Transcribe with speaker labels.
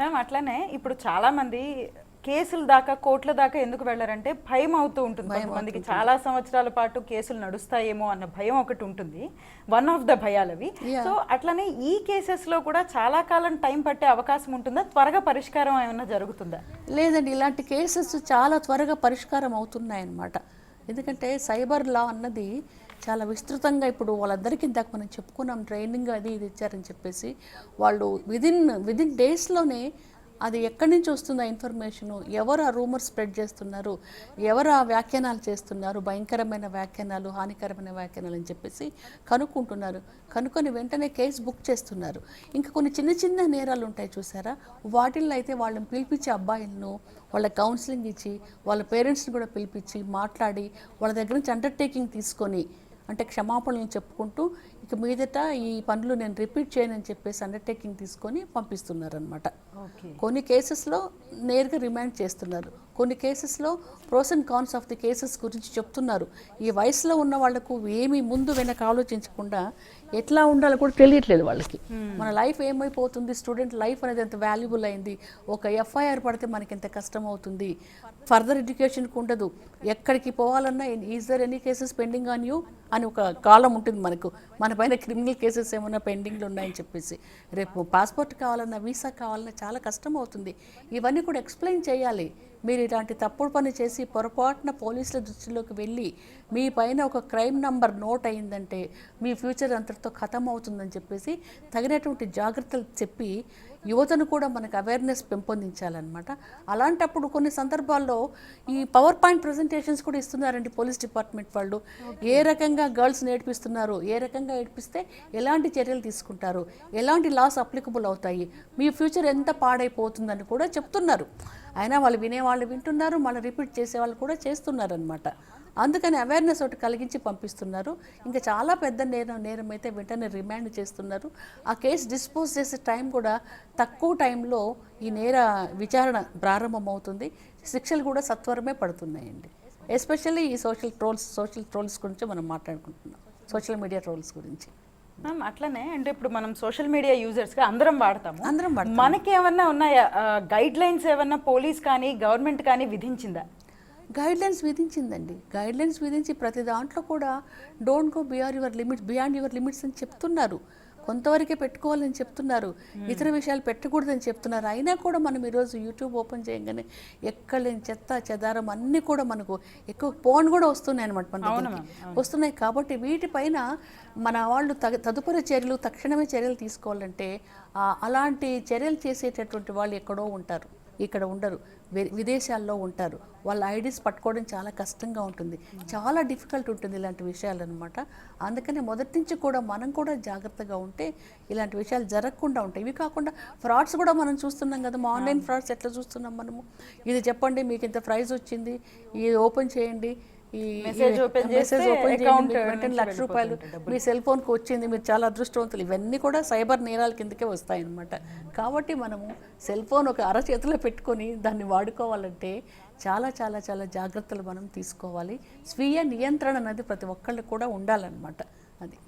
Speaker 1: Ma'am అట్లానే ఇప్పుడు చాలా మంది కేసుల దాకా కోర్టుల దాకా ఎందుకు వెళ్ళారంటే భయం అవుతూ ఉంటుంది కొంతమందికి. చాలా సంవత్సరాల పాటు కేసులు నడుస్తాయేమో అన్న భయం ఒకటి ఉంటుంది. వన్ ఆఫ్ ద భయాలు అవి. సో అట్లానే ఈ కేసెస్లో కూడా చాలా కాలం టైం పట్టే అవకాశం ఉంటుందా? త్వరగా పరిష్కారం ఏమైనా జరుగుతుందా?
Speaker 2: లేదండి ఇలాంటి కేసెస్ చాలా త్వరగా పరిష్కారం అవుతున్నాయన్నమాట. ఎందుకంటే సైబర్ లా అన్నది చాలా విస్తృతంగా ఇప్పుడు వాళ్ళందరికీ ఇందాక మనం చెప్పుకున్నాం ట్రైనింగ్ అది ఇది ఇచ్చారని చెప్పేసి వాళ్ళు విదిన్ విదిన్ డేస్లోనే అది ఎక్కడి నుంచి వస్తుంది ఆ ఇన్ఫర్మేషను ఎవరు ఆ రూమర్ స్ప్రెడ్ చేస్తున్నారు ఎవరు ఆ వ్యాఖ్యానాలు చేస్తున్నారు భయంకరమైన వ్యాఖ్యానాలు హానికరమైన వ్యాఖ్యానాలు అని చెప్పేసి కనుక్కుంటున్నారు. కనుక్కొని వెంటనే కేసు బుక్ చేస్తున్నారు. ఇంకా కొన్ని చిన్న చిన్న నేరాలు ఉంటాయి చూసారా? వాటిల్లో అయితే వాళ్ళని పిలిపించే అబ్బాయిలను వాళ్ళ కౌన్సిలింగ్ ఇచ్చి వాళ్ళ పేరెంట్స్ని కూడా పిలిపించి మాట్లాడి వాళ్ళ దగ్గర నుంచి అండర్టేకింగ్ తీసుకొని అంటే క్షమాపణలు చెప్పుకుంటూ ఇక మీదట ఈ పనులు నేను రిపీట్ చేయనని చెప్పేసి అండర్టేకింగ్ తీసుకొని పంపిస్తున్నారనమాట
Speaker 1: ఓకే.
Speaker 2: కొన్ని కేసెస్లో నేరుగా రిమాండ్ చేస్తున్నారు. కొన్ని కేసెస్లో pros and cons of the cases గురించి చెప్తున్నారు. ఈ వయసులో ఉన్న వాళ్ళకు ఏమీ ముందు వెనక ఆలోచించకుండా ఎట్లా ఉండాలో కూడా తెలియట్లేదు వాళ్ళకి. మన లైఫ్ ఏమైపోతుంది? స్టూడెంట్ లైఫ్ అనేది ఎంత వాల్యుబుల్ అయింది? ఒక ఎఫ్ఐఆర్ పడితే మనకి ఎంత కష్టం అవుతుంది? ఫర్దర్ ఎడ్యుకేషన్కి ఉండదు. ఎక్కడికి పోవాలన్నా is there any cases pending on you అని ఒక కాలం ఉంటుంది మనకు. మన పైన క్రిమినల్ కేసెస్ ఏమైనా పెండింగ్లు ఉన్నాయని చెప్పేసి. రేపు పాస్పోర్ట్ కావాలన్నా వీసా కావాలన్నా చాలా కష్టం అవుతుంది. ఇవన్నీ కూడా ఎక్స్ప్లెయిన్ చేయాలి. మీరు ఇలాంటి తప్పుడు పని చేసి పొరపాటున పోలీసుల దృష్టిలోకి వెళ్ళి మీ పైన ఒక క్రైమ్ నంబర్ నోట్ అయిందంటే మీ ఫ్యూచర్ అంతటితో ఖతం అవుతుందని చెప్పేసి తగినటువంటి జాగ్రత్తలు చెప్పి యువతను కూడా మనకు అవేర్నెస్ పెంపొందించాలన్నమాట. అలాంటప్పుడు కొన్ని సందర్భాల్లో ఈ పవర్ పాయింట్ ప్రజెంటేషన్స్ కూడా ఇస్తున్నారండి పోలీస్ డిపార్ట్మెంట్ వాళ్ళు. ఏ రకంగా గర్ల్స్ నేర్పిస్తున్నారు ఏ రకంగా ఏడిపిస్తే ఎలాంటి చర్యలు తీసుకుంటారు ఎలాంటి లాస్ అప్లికబుల్ అవుతాయి మీ ఫ్యూచర్ ఎంత పాడైపోతుందని కూడా చెప్తున్నారు. అయినా వాళ్ళు వినేవాళ్ళు వింటున్నారు మళ్ళీ రిపీట్ చేసేవాళ్ళు కూడా చేస్తున్నారు అనమాట అందుకని అవేర్నెస్ ఒకటి కలిగించి పంపిస్తున్నారు. ఇంకా చాలా పెద్ద నేరం నేరం అయితే వెంటనే రిమాండ్ చేస్తున్నారు. ఆ కేసు డిస్పోజ్ చేసే టైం కూడా తక్కువ టైంలో ఈ నేర విచారణ ప్రారంభమవుతుంది. శిక్షలు కూడా సత్వరమే పడుతున్నాయండి. ఎస్పెషల్లీ ఈ సోషల్ ట్రోల్స్ సోషల్ ట్రోల్స్ గురించి మనం మాట్లాడుకుంటున్నాం. సోషల్ మీడియా ట్రోల్స్ గురించి.
Speaker 1: మ్యామ్ అట్లనే అంటే ఇప్పుడు మనం సోషల్ మీడియా యూజర్స్గా అందరం వాడతాము.
Speaker 2: అందరం.
Speaker 1: మనకి ఏమన్నా ఉన్నాయా? గైడ్ లైన్స్ ఏమన్నా పోలీస్ కానీ గవర్నమెంట్ కానీ విధించిందా?
Speaker 2: గైడ్ లైన్స్ విధించిందండి. గైడ్ లైన్స్ విధించి ప్రతి దాంట్లో కూడా don't go బియార్ your limits beyond your limits అని చెప్తున్నారు. కొంతవరకే పెట్టుకోవాలని చెప్తున్నారు. ఇతర విషయాలు పెట్టకూడదని చెప్తున్నారు. అయినా కూడా మనం ఈరోజు యూట్యూబ్ ఓపెన్ చేయగానే ఎక్కడ లేని చెత్త చెదారం అన్నీ కూడా మనకు ఎక్కువ ఫోన్ కూడా వస్తున్నాయి అనమాట మన. వస్తున్నాయి కాబట్టి వీటిపైన మన వాళ్ళు తదుపరి చర్యలు తక్షణమే చర్యలు తీసుకోవాలంటే అలాంటి చర్యలు చేసేటటువంటి వాళ్ళు ఎక్కడో ఉంటారు. ఇక్కడ ఉండరు. విదేశాల్లో ఉంటారు. వాళ్ళ ఐడీస్ పట్టుకోవడం చాలా కష్టంగా ఉంటుంది. చాలా డిఫికల్ట్ ఉంటుంది ఇలాంటి విషయాలు అనమాట అందుకని మొదటి నుంచి కూడా మనం కూడా జాగ్రత్తగా ఉంటే ఇలాంటి విషయాలు జరగకుండా ఉంటాయి. ఇవి కాకుండా ఫ్రాడ్స్ కూడా మనం చూస్తున్నాం కదా మా ఆన్లైన్ ఫ్రాడ్స్ ఎట్లా చూస్తున్నాం మనము? ఇది చెప్పండి మీకు ఇంత ప్రైజ్ వచ్చింది ఇది ఓపెన్ చేయండి ఈ మెసేజ్ ఓపెన్ లక్ష రూపాయలు మీ సెల్ ఫోన్కి వచ్చింది మీరు చాలా అదృష్టవంతులు. ఇవన్నీ కూడా సైబర్ నేరాల కిందకే వస్తాయి అన్నమాట కాబట్టి మనము సెల్ ఫోన్ ఒక అరచేతిలో పెట్టుకొని దాన్ని వాడుకోవాలంటే చాలా చాలా చాలా జాగ్రత్తలు మనం తీసుకోవాలి. స్వీయ నియంత్రణ అనేది ప్రతి ఒక్కళ్ళు కూడా ఉండాలన్నమాట. అది.